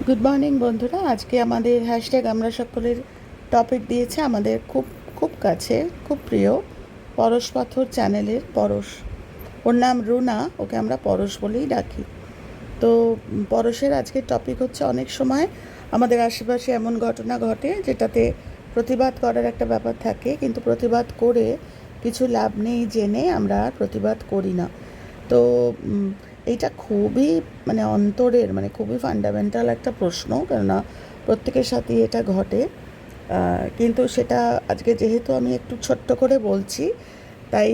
Good morning বন্ধুরা। আজকে আমাদের হ্যাশট্যাগ আমরা সকলের টপিক দিয়েছে আমাদের খুব খুব কাছে, খুব প্রিয়, পরশ পাথর চ্যানেলের পরশ। ওর নাম রুনা, ওকে আমরা পরশ বলেই ডাকি। তো, পরশের আজকের টপিক হচ্ছে অনেক সময় আমাদের আশেপাশে এমন ঘটনা ঘটে যেটাতে প্রতিবাদ করার একটা ব্যাপার থাকে, কিন্তু প্রতিবাদ করে কিছু লাভ নেই, জেনে আমরা প্রতিবাদ করি না। তো এইটা খুবই মানে অন্তরের মানে খুবই ফান্ডামেন্টাল একটা প্রশ্ন, কেননা প্রত্যেকের সাথেই এটা ঘটে। কিন্তু সেটা আজকে যেহেতু আমি একটু ছোট্ট করে বলছি, তাই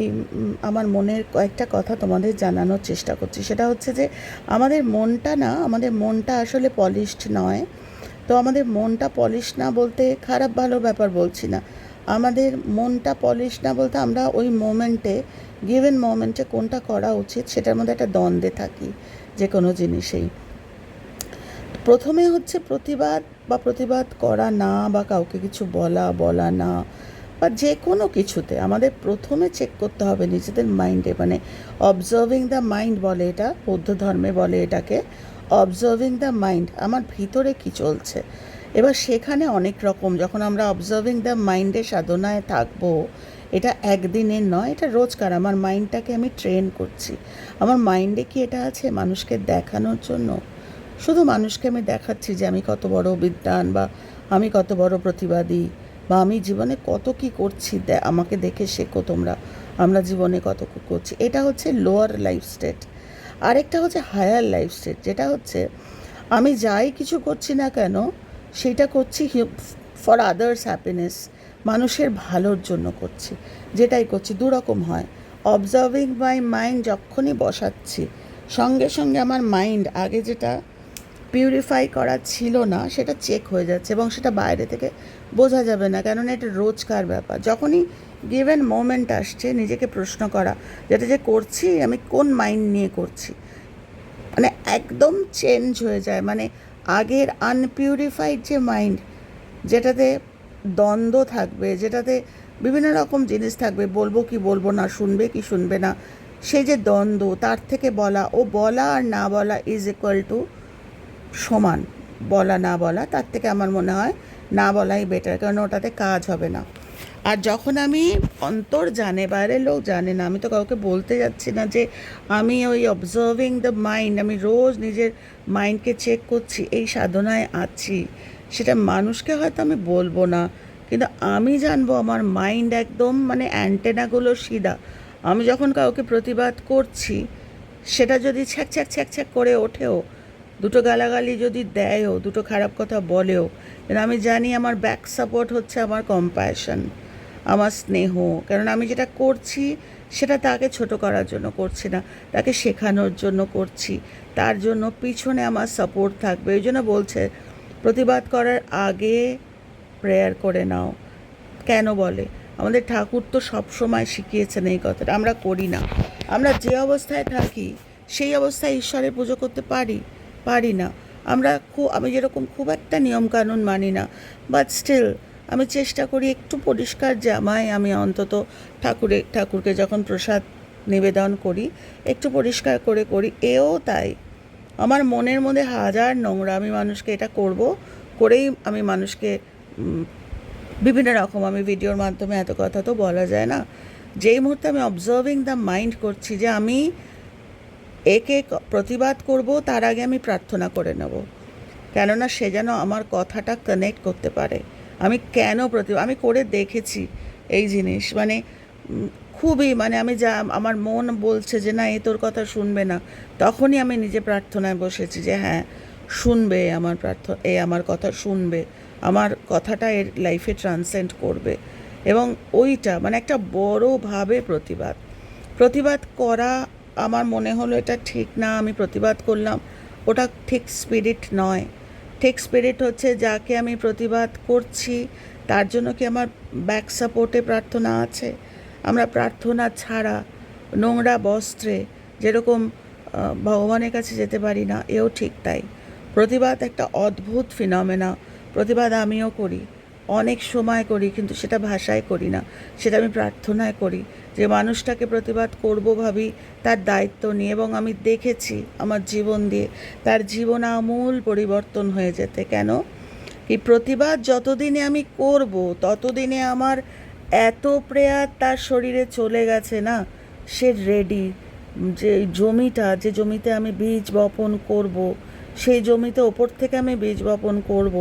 আমার মনের কয়েকটা কথা তোমাদের জানানোর চেষ্টা করছি। সেটা হচ্ছে যে, আমাদের মনটা না, আমাদের মনটা আসলে পলিশড নয়। তো আমাদের মনটা পলিশ না বলতে খারাপ ভালো ব্যাপার বলছি না। আমাদের মনটা পলিশ না বলতে আমরা ওই মোমেন্টে গিভেন মোমেন্টে কোনটা করা উচিত সেটার মধ্যে একটা দ্বন্দ্বে থাকি, যে কোনো জিনিসেই। প্রথমে হচ্ছে প্রতিবাদ বা প্রতিবাদ করা না বা কাউকে কিছু বলা বলা না বা যে কোনো কিছুতে। আমাদের প্রথমে চেক করতে হবে নিজেদের মাইন্ডে মানে অবজার্ভিং দ্য মাইন্ড বলে এটা, বৌদ্ধ ধর্মে বলে এটাকে অবজার্ভিং দ্য মাইন্ড আমার ভিতরে কি চলছে? এবার সেখানে অনেক রকম, যখন আমরা অবজার্ভিং দ্য মাইন্ডে সাধনায় থাকব, এটা একদিনের নয়, এটা রোজকার। আমার মাইন্ডটাকে আমি ট্রেন করছি। আমার মাইন্ডে কি এটা আছে? মানুষকে দেখানোর জন্য? শুধু মানুষকে আমি দেখাচ্ছি যে আমি কত বড় বিদ্বান বা আমি কত বড় প্রতিবাদী বা আমি জীবনে কত কি করছি আমাকে দেখে শেখো তোমরা, আমরা জীবনে কত করছি। এটা হচ্ছে লোয়ার লাইফ স্টেট আরেকটা হচ্ছে হায়ার লাইফ স্টেট যেটা হচ্ছে আমি যাই কিছু করছি না কেন সেটা করছি ফর আদার্স হ্যাপিনেস মানুষের ভালোর জন্য করছি, যেটাই করছি দুরকম হয়। অবজার্ভিং মাই মাইন্ড যখনই বসাচ্ছি, সঙ্গে সঙ্গে আমার মাইন্ড আগে যেটা পিউরিফাই করা ছিল না, সেটা চেক হয়ে যাচ্ছে এবং সেটা বাইরে থেকে বোঝা যাবে না, কেননা এটা রোজকার ব্যাপার। যখনই গিভেন মোমেন্ট আসছে, নিজেকে প্রশ্ন করা, যেটা যে করছি, আমি কোন মাইন্ড নিয়ে করছি? মানে একদম চেঞ্জ হয়ে যায় মানে আগের আনপিউরিফাইড যে মাইন্ড যেটাতে দ্বন্দ্ব থাকবে, যেটাতে বিভিন্ন রকম জিনিস থাকবে, বলব কি বলব না, শুনবে কি শুনবে না, সেই যে দ্বন্দ্ব, তার থেকে বলা ও বলা আর না বলা ইজ ইকুয়াল টু সমান। বলা না বলা, তার থেকে আমার মনে হয় না বলাই বেটার কারণ ওটাতে কাজ হবে না। আর যখন আমি অন্তর জানে, বাইরের লোক জানে না, আমি তো কাউকে বলতে যাচ্ছি না যে আমি ওই অবজার্ভিং দ্য মাইন্ড আমি রোজ নিজের মাইন্ডকে চেক করছি, এই সাধনায় আছি। সেটা মানুষকে হয়তো আমি বলব না, কিন্তু আমি জানব আমার মাইন্ড একদম মানে অ্যান্টেনাগুলো সিধা। আমি যখন কাউকে প্রতিবাদ করছি, সেটা যদি ছ্যাক ছ্যাক ছ্যাক ছ্যাক করে ওঠেও, দুটো গালাগালি যদি দেয়ও, দুটো খারাপ কথা বলেও আমি জানি আমার ব্যাক সাপোর্ট হচ্ছে আমার কম্প্যাশন আমার স্নেহ। কারণ আমি যেটা করছি, সেটা তাকে ছোট করার জন্য করছি না। তাকে শেখানোর জন্য করছি। তার জন্য পিছনে আমার সাপোর্ট থাকবে। ওই জন্য বলছে, প্রতিবাদ করার আগে প্রেয়ার করে নাও। কেন বলে? আমাদের ঠাকুর তো সব সময় শিখিয়েছেন এই কথাটা। আমরা করি না। আমরা যে অবস্থায় থাকি, সেই অবস্থায় ঈশ্বরের পুজো করতে পারি? পারি না। আমরা খুব আমি যেরকম খুব একটা নিয়মকানুন মানি না বাট স্টিল আমি চেষ্টা করি একটু পরিষ্কার জামায় আমি অন্তত ঠাকুরে, ঠাকুরকে যখন প্রসাদ নিবেদন করি, একটু পরিষ্কার করে করি। এও তাই। আমার মনের মধ্যে হাজার নোংরা, আমি মানুষকে এটা করব, করেই আমি মানুষকে বিভিন্ন রকম আমি ভিডিওর মাধ্যমে এত কথা তো বলা যায় না। যেই মুহূর্তে আমি অবজার্ভিং দ্য মাইন্ড করছি যে আমি একে প্রতিবাদ করব, তার আগে আমি প্রার্থনা করে নেব। কেননা সে যেন আমার কথাটা কানেক্ট করতে পারে। আমি কেন প্রতি, আমি করে দেখেছি এই জিনিস। মানে খুবই মানে আমি যা, আমার মন বলছে যে না, এ তোর কথা শুনবে না, তখনই আমি নিজে প্রার্থনায় বসেছি যে হ্যাঁ শুনবে আমার প্রার্থনা এ আমার কথা শুনবে, আমার কথাটা এর লাইফে ট্রান্সেন্ড করবে। এবং ওইটা মানে একটা বড়োভাবে প্রতিবাদ। প্রতিবাদ করা, আমার মনে হলো এটা ঠিক না, আমি প্রতিবাদ করলাম, ওটা ঠিক স্পিরিট নয়। ঠিক স্পিরিট হচ্ছে যাকে আমি প্রতিবাদ করছি, তার জন্য কি আমার ব্যাক সাপোর্টে প্রার্থনা আছে? আমরা প্রার্থনা ছাড়া নোংরা বস্ত্রে যেরকম ভগবানের কাছে যেতে পারি না, এও ঠিক তাই। প্রতিবাদ একটা অদ্ভুত ফিনমেনা প্রতিবাদ আমিও করি। অনেক সময় করি, কিন্তু সেটা ভাষায় করি না। সেটা আমি প্রার্থনায় করি যে মানুষটাকে প্রতিবাদ করব ভাবি, তার দায়িত্ব নিয়ে এবং আমি দেখেছি আমার জীবন দিয়ে তার জীবন আমূল পরিবর্তন হয়ে যেতে। কেন? এই প্রতিবাদ যতদিনে আমি করব, ততদিনে আমার এত প্রেয়ার তার শরীরে চলে গেছে না, সে রেডি যে জমিটা, যে জমিতে আমি বীজ বপন করব, সেই জমিতে ওপর থেকে আমি বীজ বপন করব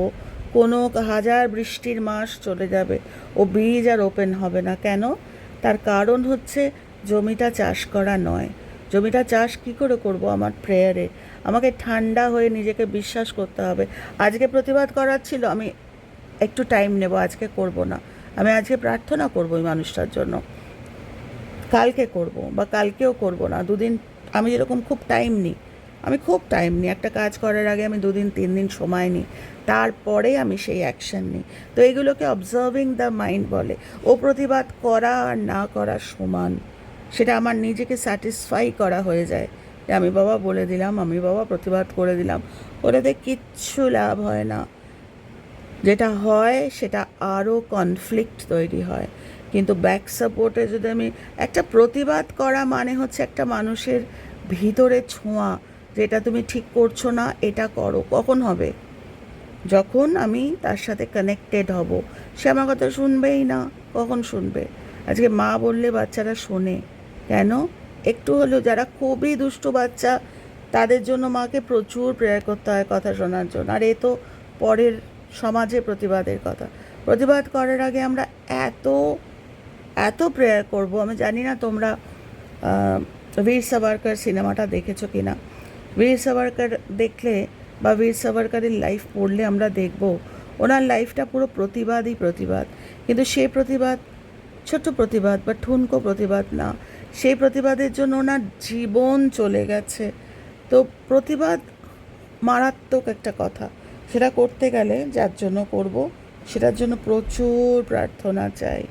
কোনো হাজার বৃষ্টির মাস চলে যাবে ও বীজ আর ওপেন হবে না। কেন? তার কারণ হচ্ছে জমিটা চাষ করা নয়। জমিটা চাষ কি করে করব আমার প্রেয়ারে? আমাকে ঠান্ডা হয়ে নিজেকে বিশ্বাস করতে হবে। আজকে প্রতিবাদ করার ছিল, আমি একটু টাইম নেব, আজকে করব না। আমি আজকে প্রার্থনা করব ওই মানুষটার জন্য। কালকে করব বা কালকেও করব না। দুদিন আমি যেরকম খুব টাইম নিই। আমি খুব টাইম নিই। একটা কাজ করার আগে আমি দুদিন তিন দিন সময় নিই। তারপরে আমি সেই অ্যাকশন নিই। তো এগুলোকে অবজার্ভিং দ্য মাইন্ড বলে। ও প্রতিবাদ করা আর না করা সমান। সেটা আমার নিজেকে স্যাটিসফাই করা হয়ে যায়। যে আমি বাবা বলে দিলাম, আমি বাবা প্রতিবাদ করে দিলাম। ওটাতে কিচ্ছু লাভ হয় না। যেটা হয়, সেটা আরও কনফ্লিক্ট তৈরি হয়। কিন্তু ব্যাক সাপোর্টে যদি আমি একটা প্রতিবাদ করা মানে হচ্ছে একটা মানুষের ভিতরে ছোঁয়া যেটা তুমি ঠিক করছ না, এটা করো। কখন হবে? যখন আমি তার সাথে কানেক্টেড হব। সে আমার কথা শুনবেই না। কখন শুনবে? আজকে মা বললে বাচ্চারা শোনে। কেন? একটু হলেও যারা খুবই দুষ্টু বাচ্চা, তাদের জন্য মাকে প্রচুর প্রেয়ার করতে হয় কথা শোনার জন্য। আর এ তো পরের সমাজে প্রতিবাদের কথা। প্রতিবাদ করার আগে আমরা এত এত প্রেয়ার করব। আমি জানি না তোমরা বীর সাভারকার সিনেমাটা দেখেছ কি না বীর সাভারকার দেখলে বা বীর সাভারকারের লাইফ পড়লে আমরা দেখব, ওনার লাইফটা পুরো প্রতিবাদই প্রতিবাদ। কিন্তু সেই প্রতিবাদ, ছোট্ট প্রতিবাদ বা ঠুনকো প্রতিবাদ না। সেই প্রতিবাদের জন্য ওনার জীবন চলে গেছে। তো প্রতিবাদ মারাত্মক একটা কথা। সেটা করতে গেলে যার জন্য করব, সেটার জন্য প্রচুর প্রার্থনা চাই।